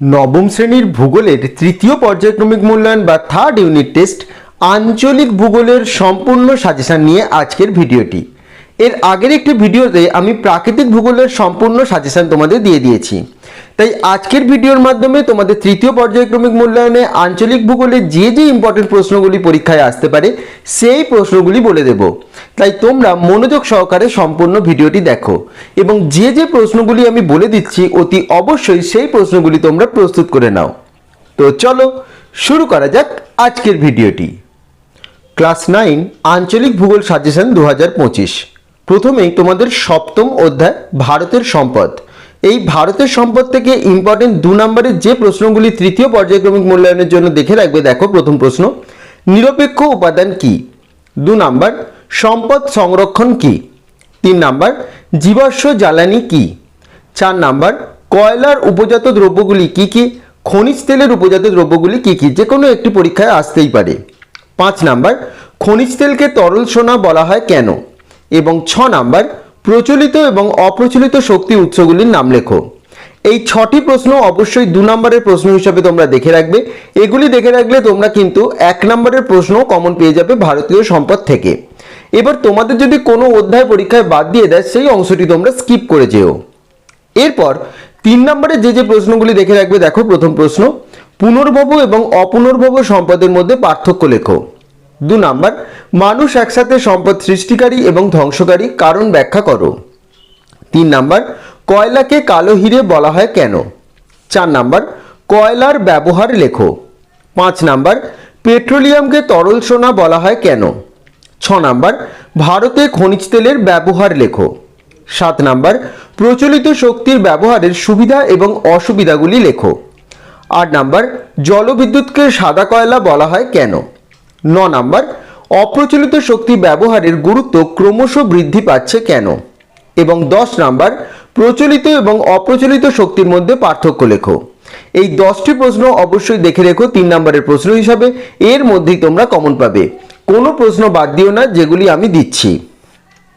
নবম শ্রেণির ভূগোলের তৃতীয় পর্যায়ক্রমিক মূল্যায়ন বা থার্ড ইউনিট টেস্ট আঞ্চলিক ভূগোলের সম্পূর্ণ সাজেশন নিয়ে আজকের ভিডিওটি। এর আগের একটি ভিডিওতে আমি প্রাকৃতিক ভূগোলের সম্পূর্ণ সাজেশন তোমাদের দিয়ে দিয়েছি। তাই আজকের ভিডিওর মাধ্যমে তোমাদের তৃতীয় পর্যায়ক্রমিক মূল্যায়নে আঞ্চলিক ভূগোলের যে যে ইম্পর্টেন্ট প্রশ্নগুলি পরীক্ষায় আসতে পারে, সেই প্রশ্নগুলি বলে দেব। তাই তোমরা মনোযোগ সহকারে সম্পূর্ণ ভিডিওটি দেখো এবং যে যে প্রশ্নগুলি আমি বলে দিচ্ছি, অতি অবশ্যই সেই প্রশ্নগুলি তোমরা প্রস্তুত করে নাও। তো চলো শুরু করা যাক আজকের ভিডিওটি। ক্লাস নাইন, আঞ্চলিক ভূগোল সাজেশন দু হাজার পঁচিশ। প্রথমেই তোমাদের সপ্তম অধ্যায়, ভারতের সম্পদ। এই ভারতের সম্পদ থেকে ইম্পর্টেন্ট দু নম্বরের যে প্রশ্নগুলি তৃতীয় পর্যায়ক্রমিক মূল্যায়নের জন্য দেখে রাখবে, দেখো প্রথম প্রশ্ন। নিরপেক্ষ উপাদান কি? দু নাম্বার, সম্পদ সংরক্ষণ কি? তিন নাম্বার, জীবাশ্ম জ্বালানি কি? চার নাম্বার, কয়লার উপজাত দ্রব্যগুলি কি কি? খনিজ তেলের উপজাত দ্রব্যগুলি কি কি? যে কোনো একটি পরীক্ষায় আসতেই পারে। পাঁচ নাম্বার, খনিজ তেলকে তরল সোনা বলা হয় কেন? এবং ছ নাম্বার, প্রচলিত এবং অপ্রচলিত শক্তি উৎসগুলির নাম লেখো। এই ছটি প্রশ্ন অবশ্যই দু নম্বরের প্রশ্ন হিসাবে তোমরা দেখে রাখবে। এগুলি দেখে রাখলে তোমরা কিন্তু এক নম্বরের প্রশ্ন কমন পেয়ে যাবে ভারতীয় সম্পদ থেকে। এবার তোমাদের যদি কোনো অধ্যায় পরীক্ষায় বাদ দিয়ে দেয়, সেই অংশটি তোমরা স্কিপ করে যেও। এরপর তিন নম্বরে যে যে প্রশ্নগুলি দেখে রাখবে, দেখো প্রথম প্রশ্ন, পুনর্ভব এবং অপুনর্ভব সম্পদের মধ্যে পার্থক্য লেখো। দু নাম্বার, মানুষ একসাথে সম্পদ সৃষ্টিকারী এবং ধ্বংসকারী, কারণ ব্যাখ্যা করো। তিন নাম্বার, কয়লাকে কালো হিরে বলা হয় কেন? চার নাম্বার, কয়লার ব্যবহার লেখো। পাঁচ নাম্বার, পেট্রোলিয়ামকে তরল সোনা বলা হয় কেন? ছ নাম্বার, ভারতে খনিজ তেলের ব্যবহার লেখো। সাত নাম্বার, প্রচলিত শক্তির ব্যবহারের সুবিধা এবং অসুবিধাগুলি লেখো। আট নাম্বার, জলবিদ্যুৎকে সাদা কয়লা বলা হয় কেন? ন নাম্বার, অপ্রচলিত শক্তি ব্যবহারের গুরুত্ব ক্রমশ বৃদ্ধি পাচ্ছে কেন? এবং দশ নাম্বার, প্রচলিত এবং অপ্রচলিত শক্তির মধ্যে পার্থক্য লেখো। এই দশটি প্রশ্ন অবশ্যই দেখে রেখো, তিন নম্বরের প্রশ্ন হিসাবে। এর মধ্যেই তোমরা কমন পাবে। কোনো প্রশ্ন বাদ দিও না, যেগুলি আমি দিচ্ছি।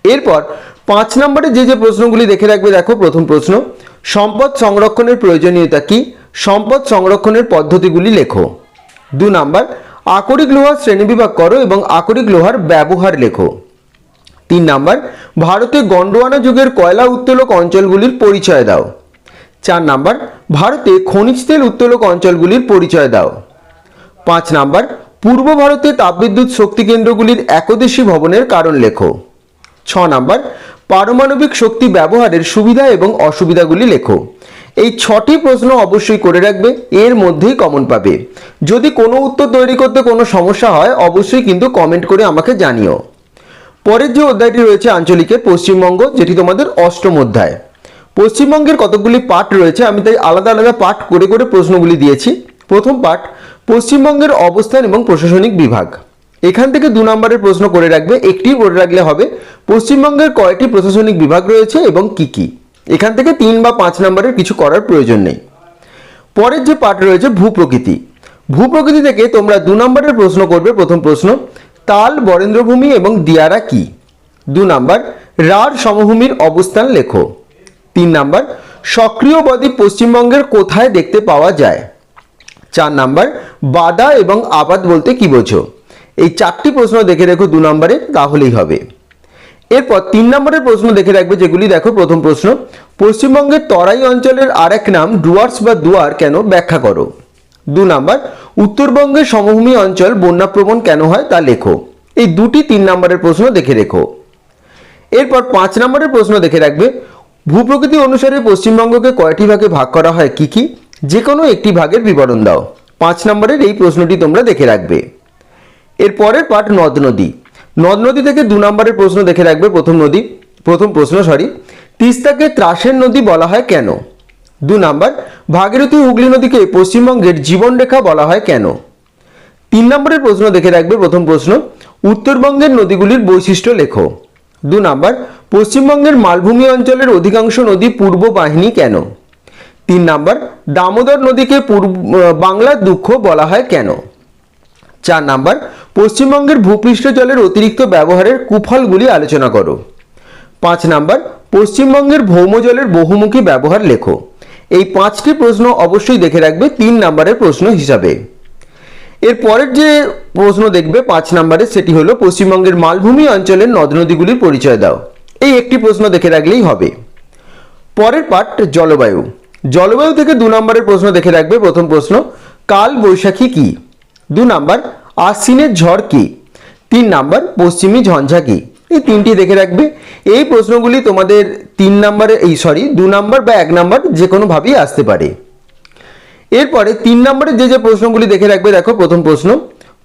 এরপর, পাঁচ নম্বরে যে যে প্রশ্নগুলি দেখে রাখবে, দেখো প্রথম প্রশ্ন। সম্পদ সংরক্ষণের প্রয়োজনীয়তা কি? সম্পদ সংরক্ষণের পদ্ধতিগুলি লেখো। দু নাম্বার আকরিক লোহার শ্রেণীবিভাগ করো এবং আকরিক লোহার ব্যবহার লেখো। তিন নাম্বার, ভারতে গন্ডোয়ানা যুগের কয়লা উত্তোলক অঞ্চলগুলির পরিচয় দাও। চার নাম্বার, ভারতে খনিজ তেল উত্তোলক অঞ্চলগুলির পরিচয় দাও। পাঁচ নাম্বার, পূর্ব ভারতে তাপবিদ্যুৎ শক্তি কেন্দ্রগুলির একদেশী ভবনের কারণ লেখো। ছ নাম্বার, পারমাণবিক শক্তি ব্যবহারের সুবিধা এবং অসুবিধাগুলি লেখো। এই ছটি প্রশ্ন অবশ্যই করে রাখবে, এর মধ্যেই কমন পাবে। যদি কোনো উত্তর তৈরি করতে কোনো সমস্যা হয়, অবশ্যই কিন্তু কমেন্ট করে আমাকে জানিও। পরের যে অধ্যায়টি রয়েছে আঞ্চলিকের পশ্চিমবঙ্গ, যেটি তোমাদের অষ্টম অধ্যায়। পশ্চিমবঙ্গের কতগুলি পার্ট রয়েছে, আমি তাই আলাদা আলাদা পার্ট করে করে প্রশ্নগুলি দিয়েছি। প্রথম পার্ট পশ্চিমবঙ্গের অবস্থান এবং প্রশাসনিক বিভাগ। এখান থেকে দু নম্বরের প্রশ্ন করে রাখবে একটি করে রাখলে হবে, পশ্চিমবঙ্গের কয়টি প্রশাসনিক বিভাগ রয়েছে এবং কি কি? এখান থেকে তিন বা পাঁচ নম্বরের কিছু করার প্রয়োজন নেই। পরের যে পাঠ রয়েছে ভূপ্রকৃতি। ভূপ্রকৃতি থেকে তোমরা দু নম্বরের প্রশ্ন করবে, প্রথম প্রশ্ন, তাল, বরেন্দ্রভূমি এবং দিয়ারা কি? দু নম্বর, রাঢ় সমভূমির অবস্থান লেখো। তিন নম্বর, সক্রিয় বদ্বীপ পশ্চিমবঙ্গের কোথায় দেখতে পাওয়া যায়? চার নাম্বার, বাদা এবং আবাদ বলতে কি বোঝো? এই চারটি প্রশ্ন দেখে রেখো দু নম্বরে, তাহলেই হবে। এরপর তিন নম্বরের প্রশ্ন দেখে রাখবে যেগুলি দেখো, প্রথম প্রশ্ন, পশ্চিমবঙ্গের তরাই অঞ্চলের আরেক নাম ডুয়ার্স বা দুয়ার কেন ব্যাখ্যা করো? দু নাম্বার, উত্তরবঙ্গের সমভূমি অঞ্চল বন্যাপ্রবণ কেন হয় তা লেখো। এই দুটি তিন নম্বরের প্রশ্ন দেখে রেখো। এরপর পাঁচ নম্বরের প্রশ্ন দেখে রাখবে, ভূপ্রকৃতি অনুসারে পশ্চিমবঙ্গকে কয়টি ভাগে ভাগ করা হয়, কি কি? যে কোনো একটি ভাগের বিবরণ দাও। পাঁচ নম্বরের এই প্রশ্নটি তোমরা দেখে রাখবে। এর পরের পাঠ নদ নদী। নদ নদী থেকে দু নম্বরের প্রশ্ন দেখে রাখবে প্রথম নদী, প্রথম প্রশ্ন সরি তিস্তাকে ত্রাসের নদী বলা হয় কেন? দু নাম্বার, ভাগীরথী হুগলি নদীকে পশ্চিমবঙ্গের জীবনরেখা বলা হয় কেন? তিন নম্বরের প্রশ্ন দেখে রাখবে প্রথম প্রশ্ন, উত্তরবঙ্গের নদীগুলির বৈশিষ্ট্য লেখো। দু নাম্বার, পশ্চিমবঙ্গের মালভূমি অঞ্চলের অধিকাংশ নদী পূর্ব বাহিনী কেন? তিন নাম্বার, দামোদর নদীকে পূর্ব বাংলার দুঃখ বলা হয় কেন? চার নাম্বার, পশ্চিমবঙ্গের ভূপৃষ্ঠ জলের অতিরিক্ত ব্যবহারের কুফলগুলি আলোচনা করো। পাঁচ নাম্বার, পশ্চিমবঙ্গের ভৌম জলের বহুমুখী ব্যবহার লেখো। এই পাঁচটি প্রশ্ন অবশ্যই দেখে রাখবে তিন নাম্বারের প্রশ্ন হিসাবে। এর পরের যে প্রশ্ন দেখবে পাঁচ নম্বরে, সেটি হলো পশ্চিমবঙ্গের মালভূমি অঞ্চলের নদ নদীগুলির পরিচয় দাও। এই একটি প্রশ্ন দেখে রাখলেই হবে। পরের পার্ট জলবায়ু। জলবায়ু থেকে দু নম্বরের প্রশ্ন দেখে রাখবে প্রথম প্রশ্ন, কাল বৈশাখী কি? দু নাম্বার, আশ্বিনের ঝড় কি? তিন নাম্বার, পশ্চিমী ঝঞ্ঝা কি? এই তিনটি দেখে রাখবে। এই প্রশ্নগুলি তোমাদের তিন নম্বরে, এই সরি দু নাম্বার বা এক নাম্বার যে কোনোভাবেই আসতে পারে। এরপরে তিন নম্বরে যে যে প্রশ্নগুলি দেখে রাখবে, দেখো প্রথম প্রশ্ন,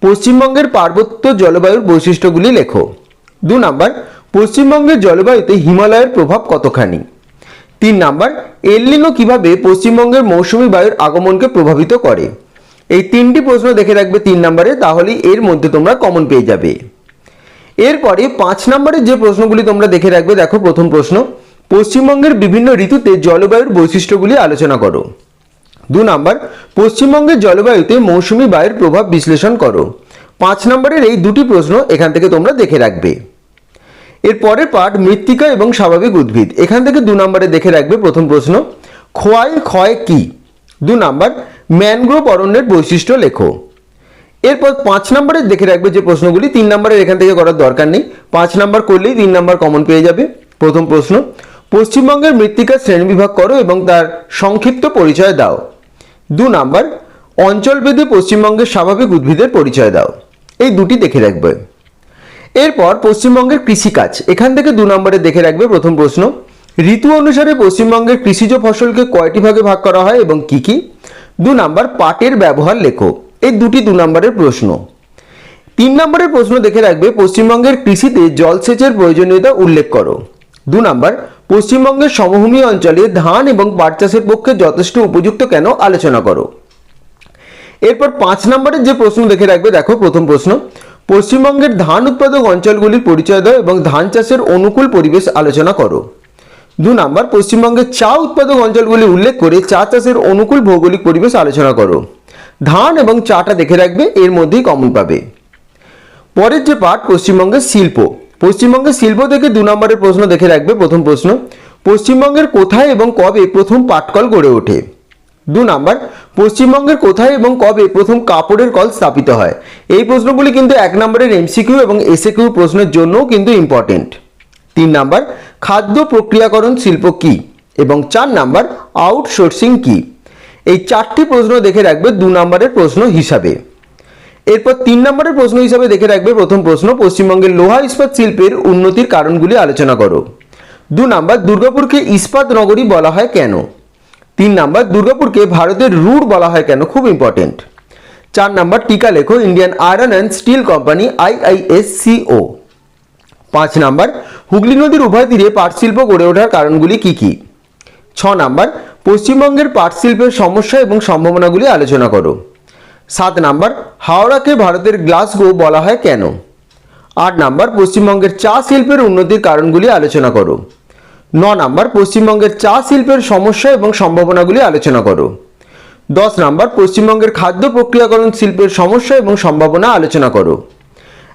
পশ্চিমবঙ্গের পার্বত্য জলবায়ুর বৈশিষ্ট্যগুলি লেখো। দু নাম্বার, পশ্চিমবঙ্গের জলবায়ুতে হিমালয়ের প্রভাব কতখানি? তিন নাম্বার এলনিনো কীভাবে পশ্চিমবঙ্গের মৌসুমী বায়ুর আগমনকে প্রভাবিত করে? এই তিনটি প্রশ্ন দেখে রাখবে তিন নম্বরে তাহলেই এর মধ্যে তোমরা কমন পেয়ে যাবে। এরপরে পাঁচ নম্বরের যে প্রশ্নগুলি তোমরা দেখে রাখবে, দেখো প্রথম প্রশ্ন, পশ্চিমবঙ্গের বিভিন্ন ঋতুতে জলবায়ুর বৈশিষ্ট্যগুলি আলোচনা করো। দু নম্বর, পশ্চিমবঙ্গের জলবায়ুতে মৌসুমি বায়ুর প্রভাব বিশ্লেষণ করো। পাঁচ নম্বরের এই দুটি প্রশ্ন এখান থেকে তোমরা দেখে রাখবে। এর পরের পাঠ মৃত্তিকা এবং স্বাভাবিক উদ্ভিদ। এখান থেকে দু নম্বরে দেখে রাখবে প্রথম প্রশ্ন ক্ষয় ক্ষয় কি? দু নাম্বার ম্যানগ্রোভ অরণ্যের বৈশিষ্ট্য লেখো। এরপর পাঁচ নম্বরে দেখে রাখবে যে প্রশ্নগুলি, তিন নম্বরের এখান থেকে করার দরকার নেই। পাঁচ নাম্বার করলেই তিন নাম্বার কমন পেয়ে যাবে। প্রথম প্রশ্ন, পশ্চিমবঙ্গের মৃত্তিকার শ্রেণীবিভাগ করো এবং তার সংক্ষিপ্ত পরিচয় দাও। দু নাম্বার, অঞ্চলভেদে পশ্চিমবঙ্গের স্বাভাবিক উদ্ভিদের পরিচয় দাও। এই দুটি দেখে রাখবে। এরপর পশ্চিমবঙ্গের কৃষিকাজ, এখান থেকে দু নম্বরে দেখে রাখবে প্রথম প্রশ্ন, ঋতু অনুসারে পশ্চিমবঙ্গের কৃষিজ ফসলকে কয়টি ভাগে ভাগ করা হয় এবং কি কি? দু নাম্বার পাটের ব্যবহার লেখো। এই দুটি দু নম্বরের প্রশ্ন। তিন নম্বরের প্রশ্ন দেখে রাখবে, পশ্চিমবঙ্গের কৃষিতে জলসেচের প্রয়োজনীয়তা উল্লেখ করো। দু নাম্বার, পশ্চিমবঙ্গের সমভূমি অঞ্চলে ধান এবং পাট চাষের পক্ষে যথেষ্ট উপযুক্ত কেন আলোচনা করো। এরপর পাঁচ নম্বরের যে প্রশ্ন দেখে রাখবে, দেখো প্রথম প্রশ্ন। পশ্চিমবঙ্গের ধান উৎপাদক অঞ্চলগুলির পরিচয় দাও এবং ধান চাষের অনুকূল পরিবেশ আলোচনা করো। দু নাম্বার, পশ্চিমবঙ্গের চা উৎপাদক অঞ্চলগুলি উল্লেখ করে চা চাষের অনুকূল ভৌগোলিক পরিবেশ আলোচনা করো। ধান এবং চাটা দেখে রাখবে, এর মধ্যেই কমন পাবে। পরের যে পাঠ পশ্চিমবঙ্গের শিল্প। পশ্চিমবঙ্গের শিল্প থেকে দু নম্বরের প্রশ্ন দেখে রাখবে, প্রথম প্রশ্ন। পশ্চিমবঙ্গের কোথায় এবং কবে প্রথম পাটকল গড়ে ওঠে? দু নাম্বার, পশ্চিমবঙ্গের কোথায় এবং কবে প্রথম কাপড়ের কল স্থাপিত হয়? এই প্রশ্নগুলি কিন্তু এক নম্বরের এমসিকিউ এবং এসএকিউ প্রশ্নের জন্যও কিন্তু ইম্পর্টেন্ট তিন নাম্বার খাদ্য প্রক্রিয়াকরণ শিল্প কি? এবং চার নাম্বার আউটসোর্সিং কি? এই চারটি প্রশ্ন দেখে রাখবে দু নম্বরের প্রশ্ন হিসাবে। এরপর তিন নম্বরের প্রশ্ন হিসাবে দেখে রাখবে প্রথম প্রশ্ন, পশ্চিমবঙ্গের লোহা ইস্পাত শিল্পের উন্নতির কারণগুলি আলোচনা করো। দু নাম্বার, দুর্গাপুরকে ইস্পাত নগরী বলা হয় কেন? তিন নাম্বার, দুর্গাপুরকে ভারতের রুট বলা হয় কেন? খুব ইম্পর্টেন্ট চার নাম্বার, টিকা লেখো, Indian iron and steel company, IISCO. পাঁচ নাম্বার, হুগলি নদীর উভয় তীরে পাট শিল্প গড়ে ওঠার কারণগুলি কি কি? ছ নাম্বার, পশ্চিমবঙ্গের পাট শিল্পের সমস্যা এবং সম্ভাবনাগুলি আলোচনা করো। সাত নাম্বার, হাওড়াকে ভারতের গ্লাসগো বলা হয় কেন? আট নাম্বার, পশ্চিমবঙ্গের চা শিল্পের উন্নতির কারণগুলি আলোচনা করো। ন নাম্বার, পশ্চিমবঙ্গের চা শিল্পের সমস্যা এবং সম্ভাবনাগুলি আলোচনা করো। দশ নাম্বার, পশ্চিমবঙ্গের খাদ্য প্রক্রিয়াকরণ শিল্পের সমস্যা এবং সম্ভাবনা আলোচনা করো।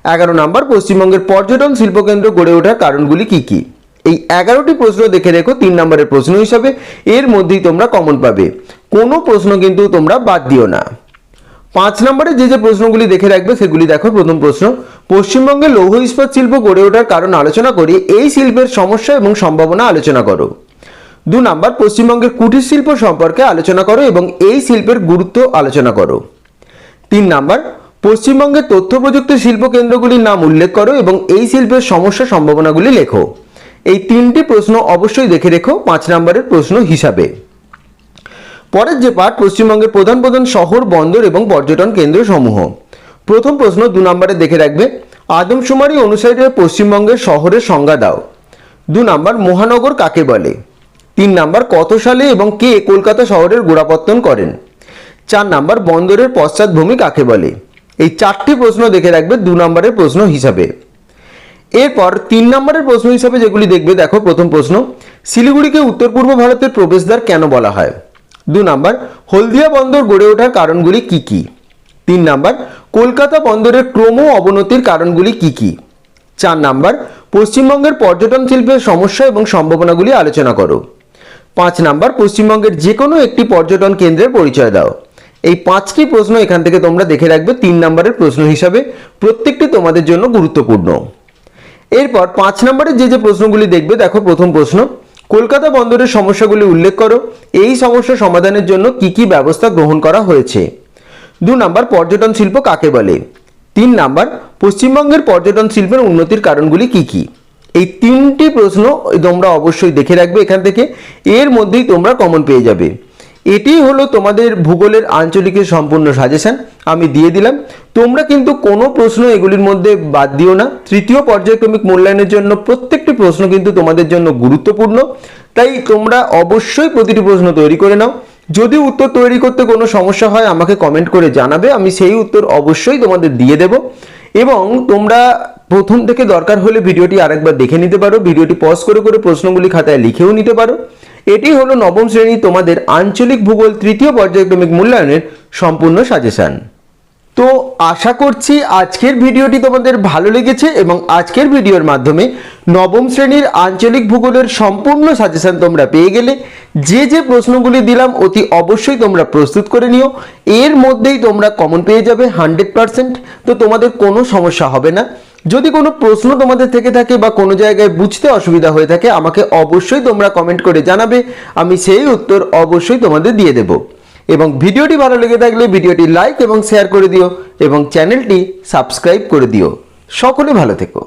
এগারো নাম্বার, পশ্চিমবঙ্গের পর্যটন শিল্পকেন্দ্র গড়ে ওঠার কারণগুলি কি কি? এই এগারোটি প্রশ্ন দেখে রেখো, তিন নম্বরের প্রশ্ন হিসাবে। এর মধ্যেই তোমরা কমন পাবে। কোনো প্রশ্ন কিন্তু তোমরা বাদ দিও না। পাঁচ নম্বরে যে যে প্রশ্নগুলি দেখে রাখবে, সেগুলি দেখো প্রথম প্রশ্ন। পশ্চিমবঙ্গে লৌহ ইস্পাত শিল্প গড়ে ওঠার কারণ আলোচনা করে, এই শিল্পের সমস্যা এবং সম্ভাবনা আলোচনা করো। দু নাম্বার, পশ্চিমবঙ্গের কুটির শিল্প সম্পর্কে আলোচনা করো এবং এই শিল্পের গুরুত্ব আলোচনা করো। তিন নাম্বার পশ্চিমবঙ্গের তথ্য প্রযুক্তি শিল্প কেন্দ্রগুলির নাম উল্লেখ করো এবং এই শিল্পের সমস্যা সম্ভাবনাগুলি লেখো। এই তিনটি প্রশ্ন অবশ্যই দেখে রেখো, পাঁচ নম্বরের প্রশ্ন হিসাবে। পরের যে পাঠ, পশ্চিমবঙ্গের প্রধান প্রধান শহর, বন্দর এবং পর্যটন কেন্দ্র সমূহ প্রথম প্রশ্ন দু নম্বরে দেখে রাখবে, আদমশুমারি অনুসারে পশ্চিমবঙ্গের শহরের সংজ্ঞা দাও। দু নম্বর, মহানগর কাকে বলে? তিন নম্বর, কত সালে এবং কে কলকাতা শহরের গোড়াপত্তন করেন? চার নাম্বার, বন্দরের পশ্চাৎভূমি কাকে বলে? এই চারটি প্রশ্ন দেখে রাখবে দু নম্বরের প্রশ্ন হিসাবে। এরপর তিন নম্বরের প্রশ্ন হিসাবে যেগুলি দেখবে, দেখো প্রথম প্রশ্ন, শিলিগুড়িকে উত্তর পূর্ব ভারতের প্রবেশদ্বার কেন বলা হয়? দু নম্বর, হলদিয়া বন্দর গড়ে ওঠার কারণগুলি কি কি? তিন নাম্বার, কলকাতা বন্দরের ক্রম অবনতির কারণগুলি কি কি? চার নাম্বার, পশ্চিমবঙ্গের পর্যটন শিল্পের সমস্যা এবং সম্ভাবনাগুলি আলোচনা করো। পাঁচ নম্বর, পশ্চিমবঙ্গের যে কোনো একটি পর্যটন কেন্দ্রের পরিচয় দাও। এই পাঁচটি প্রশ্ন এখান থেকে তোমরা দেখে রাখবে তিন নম্বরের প্রশ্ন হিসাবে। প্রত্যেকটি তোমাদের জন্য গুরুত্বপূর্ণ। এরপর পাঁচ নম্বরের যে যে প্রশ্নগুলি দেখবে, দেখো প্রথম প্রশ্ন, কলকাতা বন্দরের সমস্যাগুলি উল্লেখ করো। এই সমস্যা সমাধানের জন্য কি কি ব্যবস্থা গ্রহণ করা হয়েছে? দু নম্বর, পর্যটন শিল্প কাকে বলে? তিন নাম্বার, পশ্চিমবঙ্গের পর্যটন শিল্পের উন্নতির কারণগুলি কি কি? এই তিনটি প্রশ্ন তোমরা অবশ্যই দেখে রাখবে এখান থেকে। এর মধ্যেই তোমরা কমন পেয়ে যাবে। এটি হলো তোমাদের ভূগোলের আঞ্চলিকের সম্পূর্ণ সাজেশন আমি দিয়ে দিলাম। তোমরা কিন্তু কোনো প্রশ্ন এগুলির মধ্যে বাদ দিও না। তৃতীয় পর্যায়ক্রমিক মূল্যায়নের জন্য প্রত্যেকটি প্রশ্ন কিন্তু তোমাদের জন্য গুরুত্বপূর্ণ। তাই তোমরা অবশ্যই প্রতিটি প্রশ্ন তৈরি করে নাও। যদি উত্তর তৈরি করতে কোনো সমস্যা হয়, আমাকে কমেন্ট করে জানাবে। আমি সেই উত্তর অবশ্যই তোমাদের দিয়ে দেব। এবং তোমরা প্রথম থেকে দরকার হলে ভিডিওটি আরেকবার দেখে নিতে পারো। ভিডিওটি পজ করে করে প্রশ্নগুলি খাতায় লিখেও নিতে পারো। এটি হলো নবম শ্রেণি তোমাদের আঞ্চলিক ভূগোল তৃতীয় পর্যায়ক্রমিক মূল্যায়নের সম্পূর্ণ সাজেশন তো আশা করছি আজকের ভিডিওটি তোমাদের ভালো লেগেছে এবং আজকের ভিডিওর মাধ্যমে নবম শ্রেণির আঞ্চলিক ভূগোলের সম্পূর্ণ সাজেশন তোমরা পেয়ে গেলে। যে যে প্রশ্নগুলি দিলাম অতি অবশ্যই তোমরা প্রস্তুত করে নিও। এর মধ্যেই তোমরা কমন পেয়ে যাবে হান্ড্রেড পারসেন্ট তো তোমাদের কোনো সমস্যা হবে না। যদি কোনো প্রশ্ন তোমাদের থেকে থাকে বা কোনো জায়গায় বুঝতে অসুবিধা হয়ে থাকে, আমাকে অবশ্যই তোমরা কমেন্ট করে জানাবে। আমি সেই উত্তর অবশ্যই তোমাদের দিয়ে দেব। এবং ভিডিওটি ভালো লেগে থাকলে ভিডিওটি লাইক এবং শেয়ার করে দিও এবং চ্যানেলটি সাবস্ক্রাইব করে দিও। সকলে ভালো থেকো।